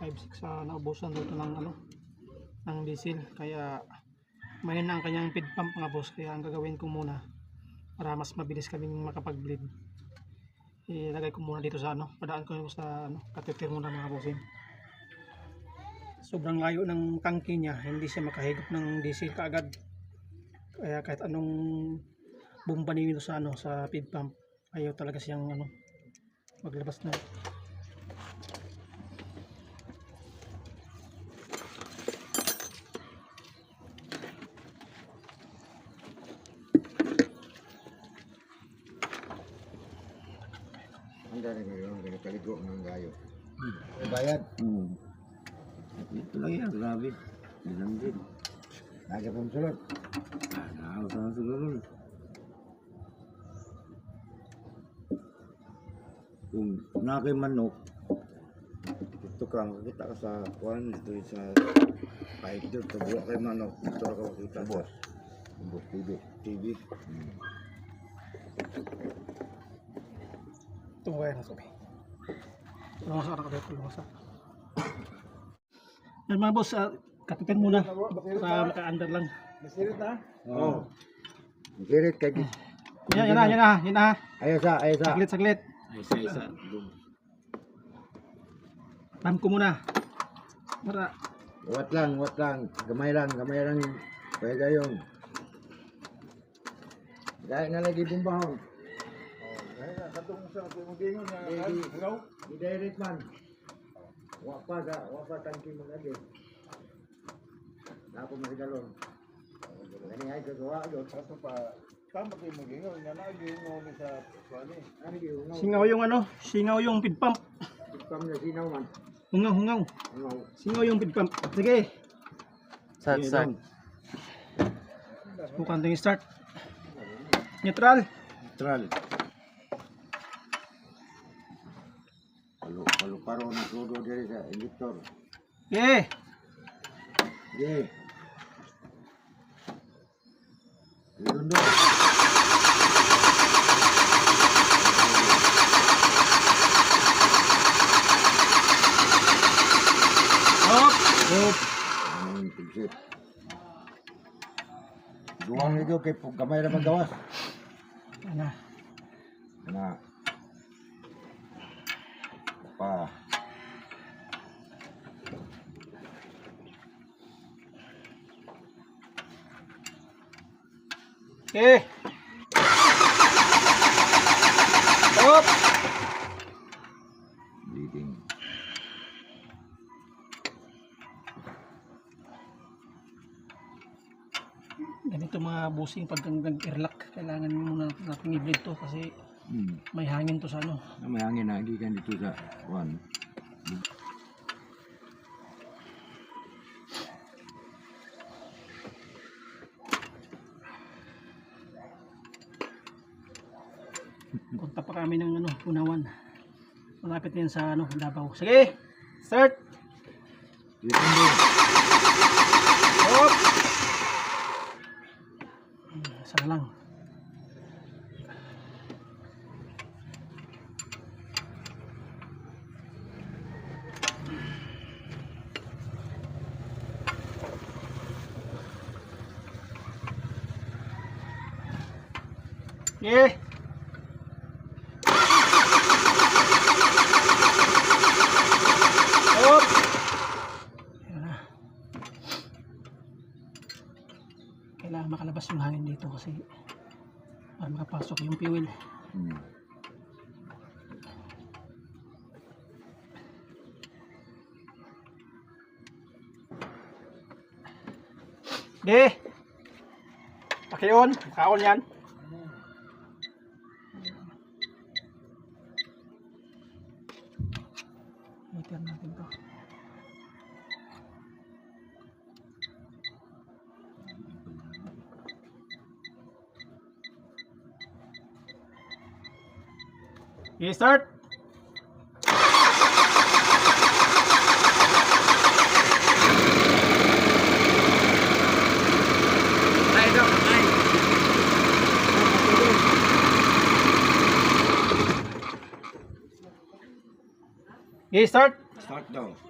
5-6 sa naubusan dito ng ano ng diesel. Kaya may na ang kanyang feed pump mga boss. Kaya ang gagawin ko muna para mas mabilis kaming makapag-bleed. Ilagay ko muna dito sa ano padaan ko sa ano catheter muna mga bossing sobrang layo ng tangke niya hindi siya makahigop ng diesel kaagad. Kaya kahit anong bomba nito sa ano sa feed pump ayaw talaga siyang ano maglabas na Dami ngayon, ganitaligo ng gayo. May bayad. Hmm. Ito lang yan, grabe. Bilang din. Lagi pong sulod. Ah, Nakakaw sa siguro. Kung nakay manok, Ito ka, makikita ka sa kuwan, dito sa pipe dito, buwa kay manok, dito ka makikita sa Bus TV. TV. Tunggu sabi. Tulungan sa anak ko, tulungan sa. Yan mga boss, uh, kapitan muna para maka-under lang. Masirit na? Oo. Ang Sirit kay Gis. Yan, yan na, yan na, yan na. Ayaw sa, ayaw sa. Saglit, saglit. ay isa-isa. Pam ko muna. Para, Wat lang, wat lang. Gamay lang, gamay lang. Kaya gayong. Gaya na lagi bumbahon. Katong sa katong gingon na Di- hulaw. Di direct man. Wa pa ga, wa pa tangki mo lagi. Napo masigalon. Gani ay gagawa yun. Kaso pa tama kayo mo gingon nga na ni sa kuani. Ano yung singaw yung ano, singaw yung feed pump. Ipam na sinaw man. Hungaw, hungaw. Ungaw. Singaw yung feed pump. Sige. Start, start. Bukan tingin start. Neutral. Neutral. Paro na todo diri sa injector. Yeah. Ye. Lindo. Hop. Hop. Ang tigsit. Duwang nito kay kamay ra magawas. Yan na. Na. Pa. Okay. Hop. Bleeding. Ganito mga busing pag nag-airlock, kailangan muna natin i-bleed to kasi Hmm. may hangin to sa ano. Na may hangin na, gikan dito sa one. Punta pa kami ng ano, Punawan. Malapit yan sa ano, Davao. Sige! Start! Hop! Hmm, Isa na lang. Yeah. Hop! Ayan na. Makalabas yung hangin dito kasi para makapasok yung fuel. Hmm. Ge! Paki-on. Kaon yan. Meter natin to. Okay, start! Okay, start! Start daw.